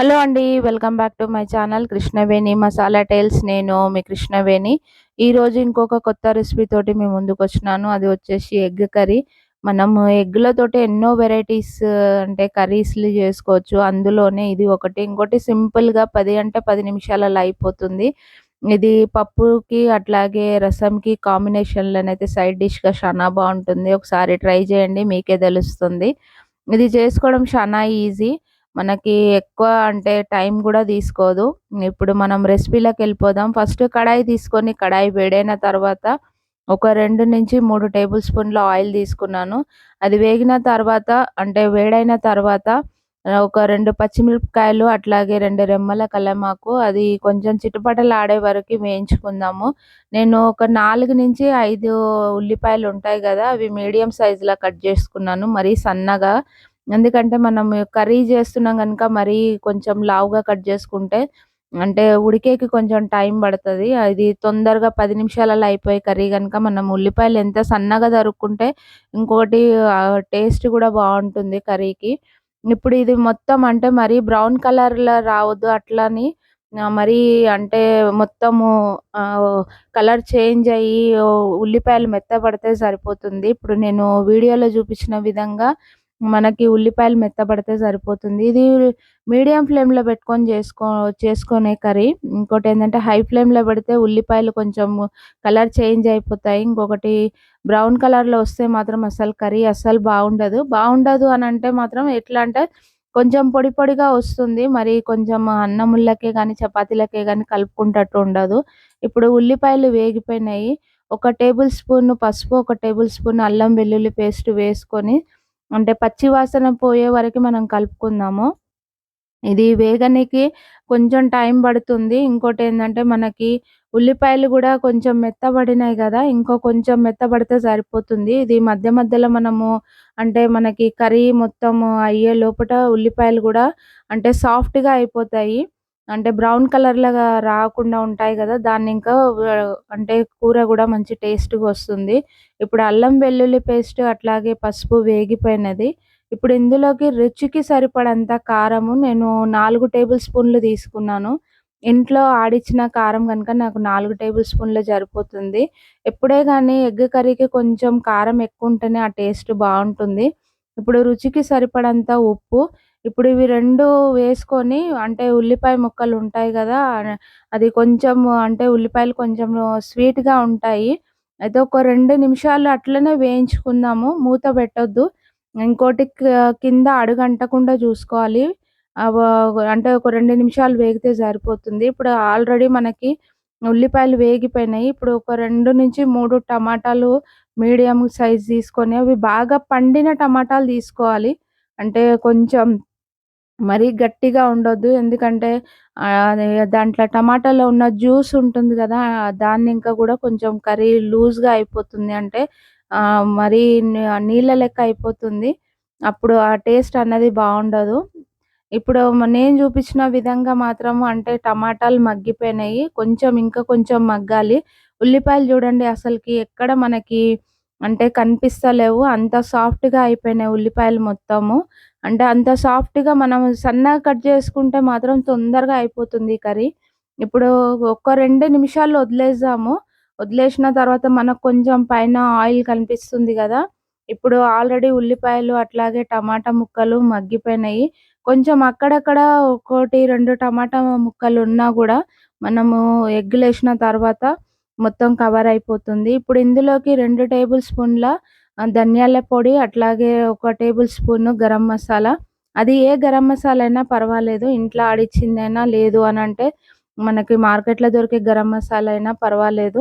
Hello అండి welcome back to my channel Krishnaveni masala tiles. నేను మీ కృష్ణవేణి. ఈరోజు ఇంకొక కొత్త రెసిపీ తోటి మీ ముందుకు వచ్చినాను. అది వచ్చేసి ఎగ్ కర్రీ. మనము ఎగ్లతోటి ఎన్నో వెరైటీస్ అంటే కర్రీస్లు చేసుకోవచ్చు. అందులోనే ఇది ఒకటి. ఇంకోటి సింపుల్గా పది అంటే పది నిమిషాలలో అయిపోతుంది. ఇది పప్పుకి అట్లాగే రసంకి కాంబినేషన్లోనైతే సైడ్ డిష్గా చాలా బాగుంటుంది. ఒకసారి ట్రై చేయండి మీకే తెలుస్తుంది. ఇది చేసుకోవడం చాలా ఈజీ. మనకి ఎక్కువ అంటే టైం కూడా తీసుకోదు. ఇప్పుడు మనం రెసిపీలోకి వెళ్ళిపోదాం. ఫస్ట్ కడాయి తీసుకొని కడాయి వేడైన తర్వాత ఒక రెండు నుంచి మూడు టేబుల్ స్పూన్ల ఆయిల్ తీసుకున్నాను. అది వేగిన తర్వాత అంటే వేడైన తర్వాత ఒక రెండు పచ్చిమిరపకాయలు అట్లాగే రెండు రెమ్మల కలమాకు అది కొంచెం చిటపటలు ఆడే వరకు వేయించుకుందాము. నేను ఒక నాలుగు నుంచి ఐదు ఉల్లిపాయలు ఉంటాయి కదా అవి మీడియం సైజులో కట్ చేసుకున్నాను. మరీ సన్నగా ఎందుకంటే మనం కర్రీ చేస్తున్నాం కనుక మరీ కొంచెం లావుగా కట్ చేసుకుంటే అంటే ఉడికేకి కొంచెం టైం పడుతుంది. అది తొందరగా పది నిమిషాలలో అయిపోయే కర్రీ కనుక మనం ఉల్లిపాయలు ఎంత సన్నగా తరుక్కుంటే ఇంకోటి టేస్ట్ కూడా బాగుంటుంది కర్రీకి. ఇప్పుడు ఇది మొత్తం అంటే మరీ బ్రౌన్ కలర్లో రావద్దు అట్లని మరీ అంటే మొత్తము కలర్ చేంజ్ అయ్యి ఉల్లిపాయలు మెత్తపడితే సరిపోతుంది. ఇప్పుడు నేను వీడియోలో చూపించిన విధంగా మనకి ఉల్లిపాయలు మెత్తబడితే సరిపోతుంది. ఇది మీడియం ఫ్లేమ్లో పెట్టుకొని చేసుకో చేసుకునే కర్రీ. ఇంకోటి ఏంటంటే హై ఫ్లేమ్లో పెడితే ఉల్లిపాయలు కొంచెం కలర్ చేంజ్ అయిపోతాయి. ఇంకొకటి బ్రౌన్ కలర్లో వస్తే మాత్రం అసలు కర్రీ అస్సలు బాగుండదు. బాగుండదు అని అంటే మాత్రం ఎట్లా అంటే కొంచెం పొడి పొడిగా వస్తుంది. మరి కొంచెం అన్నముళ్ళకే కానీ చపాతీలకే కానీ కలుపుకుంటట్టు ఉండదు. ఇప్పుడు ఉల్లిపాయలు వేగిపోయినాయి. ఒక టేబుల్ స్పూన్ పసుపు ఒక టేబుల్ స్పూన్ అల్లం వెల్లుల్లి పేస్ట్ వేసుకొని అంటే పచ్చి వాసన పోయే వరకు మనం కలుపుకుందాము. ఇది వేగనికి కొంచెం టైం పడుతుంది. ఇంకోటి ఏంటంటే మనకి ఉల్లిపాయలు కూడా కొంచెం మెత్తబడినాయి కదా ఇంకో కొంచెం మెత్తబడితే సరిపోతుంది. ఇది మధ్య మధ్యలో మనము అంటే మనకి కర్రీ మొత్తం అయ్యే లోపల ఉల్లిపాయలు కూడా అంటే సాఫ్ట్గా అయిపోతాయి. అంటే బ్రౌన్ కలర్ లాగా రాకుండా ఉంటాయి కదా దాన్ని ఇంకా అంటే కూర కూడా మంచి టేస్ట్గా వస్తుంది. ఇప్పుడు అల్లం వెల్లుల్లి పేస్ట్ అట్లాగే పసుపు వేగిపోయినది. ఇప్పుడు ఇందులోకి రుచికి సరిపడంత కారము నేను నాలుగు టేబుల్ స్పూన్లు తీసుకున్నాను. ఇంట్లో ఆడిచ్చిన కారం కనుక నాకు నాలుగు టేబుల్ స్పూన్లు సరిపోతుంది. ఎప్పుడే కానీ ఎగ్ కర్రీకి కొంచెం కారం ఎక్కువ ఉంటేనే ఆ టేస్ట్ బాగుంటుంది ఇప్పుడు రుచికి సరిపడంత ఉప్పు ఇప్పుడు ఇవి రెండు వేసుకొని అంటే ఉల్లిపాయ ముక్కలు ఉంటాయి కదా అది కొంచెం అంటే ఉల్లిపాయలు కొంచెం స్వీట్గా ఉంటాయి. అయితే ఒక రెండు నిమిషాలు అట్లనే వేయించుకుందాము మూత పెట్టొద్దు. ఇంకోటి కింద అడుగంటకుండా చూసుకోవాలి. అంటే ఒక రెండు నిమిషాలు వేగితే సరిపోతుంది. ఇప్పుడు ఆల్రెడీ మనకి ఉల్లిపాయలు వేగిపోయినాయి. ఇప్పుడు ఒక రెండు నుంచి మూడు టమాటాలు మీడియం సైజ్ తీసుకొని అవి బాగా పండిన టమాటాలు తీసుకోవాలి. అంటే కొంచెం మరీ గట్టిగా ఉండొద్దు. ఎందుకంటే దాంట్లో టమాటాలో ఉన్న జ్యూస్ ఉంటుంది కదా దాన్ని ఇంకా కూడా కొంచెం కర్రీ లూజ్గా అయిపోతుంది. అంటే మరీ నీళ్ళ లెక్క అయిపోతుంది. అప్పుడు ఆ టేస్ట్ అన్నది బాగుండదు. ఇప్పుడు నేను చూపించిన విధంగా మాత్రం అంటే టమాటాలు మగ్గిపోయినాయి. కొంచెం ఇంకా కొంచెం మగ్గాలి. ఉల్లిపాయలు చూడండి అసలుకి ఎక్కడ మనకి అంటే కనిపిస్తలేవు. అంత సాఫ్ట్గా అయిపోయినాయి ఉల్లిపాయలు మొత్తము. అంటే అంత సాఫ్ట్గా మనం సన్నగా కట్ చేసుకుంటే మాత్రం తొందరగా అయిపోతుంది కర్రీ. ఇప్పుడు ఒక రెండు నిమిషాలు వదిలేసాము. వదిలేసిన తర్వాత మనకు కొంచెం పైన ఆయిల్ కనిపిస్తుంది కదా. ఇప్పుడు ఆల్రెడీ ఉల్లిపాయలు అట్లాగే టమాటా ముక్కలు మగ్గిపోయినాయి. కొంచెం అక్కడక్కడ ఒకటి రెండు టమాటా ముక్కలు ఉన్నా కూడా మనము ఎగ్గులేసిన తర్వాత మొత్తం కవర్ అయిపోతుంది. ఇప్పుడు ఇందులోకి రెండు టేబుల్ స్పూన్ల ధనియాల పొడి అట్లాగే ఒక టేబుల్ స్పూన్ గరం మసాలా. అది ఏ గరం మసాలా అయినా పర్వాలేదు ఇంట్లో ఆడిచ్చిందైనా లేదు అని అంటే మనకి మార్కెట్లో దొరికే గరం మసాలా అయినా పర్వాలేదు.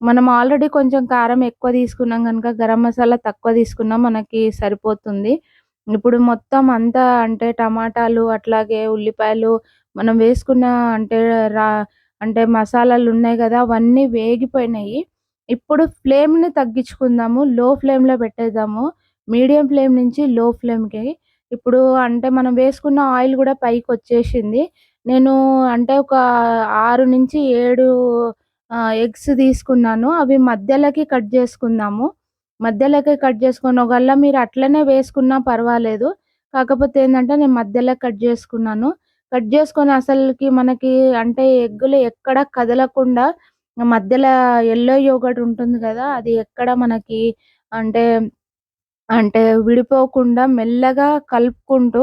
మనం ఆల్రెడీ కొంచెం కారం ఎక్కువ తీసుకున్నాం కనుక గరం మసాలా తక్కువ తీసుకున్నా మనకి సరిపోతుంది. ఇప్పుడు మొత్తం అంతా అంటే టమాటాలు అట్లాగే ఉల్లిపాయలు మనం వేసుకున్న అంటే రా అంటే మసాలాలు ఉన్నాయి కదా అవన్నీ వేగిపోయినాయి. ఇప్పుడు ఫ్లేమ్ని తగ్గించుకుందాము. లో ఫ్లేమ్లో పెట్టేద్దాము. మీడియం ఫ్లేమ్ నుంచి లో ఫ్లేమ్కి. ఇప్పుడు అంటే మనం వేసుకున్న ఆయిల్ కూడా పైకి వచ్చేసింది. నేను అంటే ఒక ఆరు నుంచి ఏడు ఎగ్స్ తీసుకున్నాను. అవి మధ్యలోకి కట్ చేసుకుందాము. మధ్యలోకి కట్ చేసుకుని ఒకవేళ మీరు అట్లనే వేసుకున్నా పర్వాలేదు. కాకపోతే ఏంటంటే నేను మధ్యలో కట్ చేసుకున్నాను. కట్ చేసుకొని అసలుకి మనకి అంటే ఎగ్గులు ఎక్కడ కదలకుండా మధ్యలో ఎల్లో యోగర్ట్ ఉంటుంది కదా అది ఎక్కడ మనకి అంటే అంటే విడిపోకుండా మెల్లగా కలుపుకుంటూ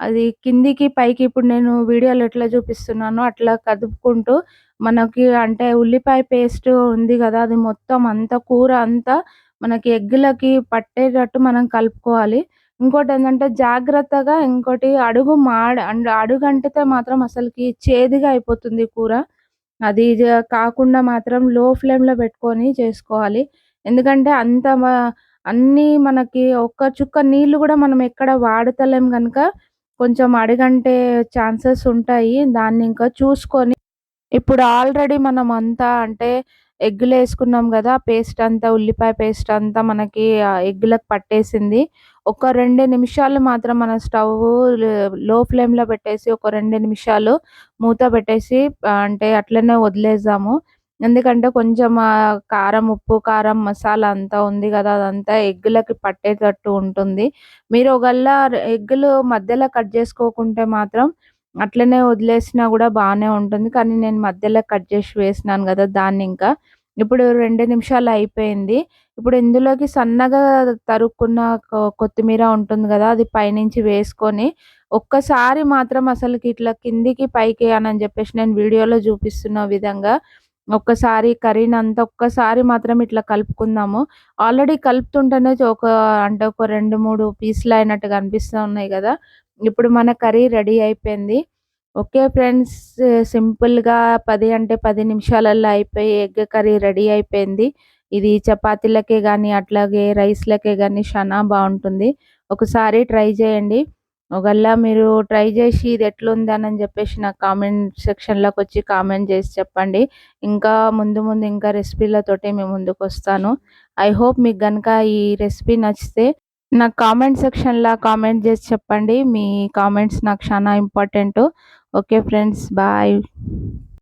అది కిందికి పైకి ఇప్పుడు నేను వీడియోలో ఎట్లా చూపిస్తున్నానో అట్లా కదుపుకుంటూ మనకి అంటే ఉల్లిపాయ పేస్ట్ ఉంది కదా అది మొత్తం అంతా కూర అంతా మనకి ఎగ్గులకి పట్టేటట్టు మనం కలుపుకోవాలి. ఇంకోటి ఏంటంటే జాగ్రత్తగా ఇంకోటి అడుగు మాడ అడుగు అంటితే మాత్రం అసలుకి చేదుగా అయిపోతుంది కూర. అది కాకుండా మాత్రం లో ఫ్లేమ్లో పెట్టుకొని చేసుకోవాలి. ఎందుకంటే అంత అన్నీ మనకి ఒక్క చుక్క నీళ్ళు కూడా మనం ఎక్కడ వాడతలేం కనుక కొంచెం అడుగంటే ఛాన్సెస్ ఉంటాయి. దాన్ని ఇంకా చూసుకొని ఇప్పుడు ఆల్రెడీ మనం అంతా అంటే ఎగ్గులు వేసుకున్నాం కదా పేస్ట్ అంతా ఉల్లిపాయ పేస్ట్ అంతా మనకి ఎగ్గులకు పట్టేసింది. ఒక రెండు నిమిషాలు మాత్రం మన స్టవ్లో ఫ్లేమ్లో పెట్టేసి ఒక రెండు నిమిషాలు మూత పెట్టేసి అంటే అట్లనే వదిలేసాము. ఎందుకంటే కొంచెం కారం ఉప్పు కారం మసాలా అంతా ఉంది కదా అదంతా ఎగ్గులకి పట్టేటట్టు ఉంటుంది. మీరు ఒకవేళ ఎగ్గులు మధ్యలో కట్ చేసుకోకుంటే మాత్రం అట్లనే వదిలేసినా కూడా బాగానే ఉంటుంది. కానీ నేను మధ్యలో కట్ చేసి వేసినాను కదా దాన్ని ఇంకా. ఇప్పుడు రెండు నిమిషాలు అయిపోయింది. ఇప్పుడు ఇందులోకి సన్నగా తరుక్కున్న కొత్తిమీర ఉంటుంది కదా అది పైనుంచి వేసుకొని ఒక్కసారి మాత్రం అసలుకి ఇట్లా కిందికి పైకి అని చెప్పేసి నేను వీడియోలో చూపిస్తున్న విధంగా ఒక్కసారి కర్రీని అంతా ఒక్కసారి మాత్రం ఇట్లా కలుపుకుందాము. ఆల్రెడీ కలుపుతుంటేనే ఒక అంటే ఒక రెండు మూడు పీసులు అయినట్టుగా అనిపిస్తూ ఉన్నాయి కదా. ఇప్పుడు మన కర్రీ రెడీ అయిపోయింది. ఓకే ఫ్రెండ్స్ సింపుల్గా పది అంటే పది నిమిషాలలో అయిపోయి ఎగ్ కర్రీ రెడీ అయిపోయింది. ఇది చపాతీలకే కానీ అట్లాగే రైస్లకే కానీ చాలా బాగుంటుంది. ఒకసారి ట్రై చేయండి. ఒకవేళ మీరు ట్రై చేసి ఇది ఎట్లుంది అని చెప్పేసి నాకు కామెంట్ సెక్షన్లోకి వచ్చి కామెంట్ చేసి చెప్పండి. ఇంకా ముందు ముందు ఇంకా రెసిపీలతోటి మేము ముందుకు వస్తాను ఐ హోప్ మీకు కనుక ఈ రెసిపీ నచ్చితే నాకు కామెంట్ సెక్షన్లో కామెంట్ చేసి చెప్పండి. మీ కామెంట్స్ నాకు చాలా ఇంపార్టెంట్ ఓకే ఫ్రెండ్స్ బాయ్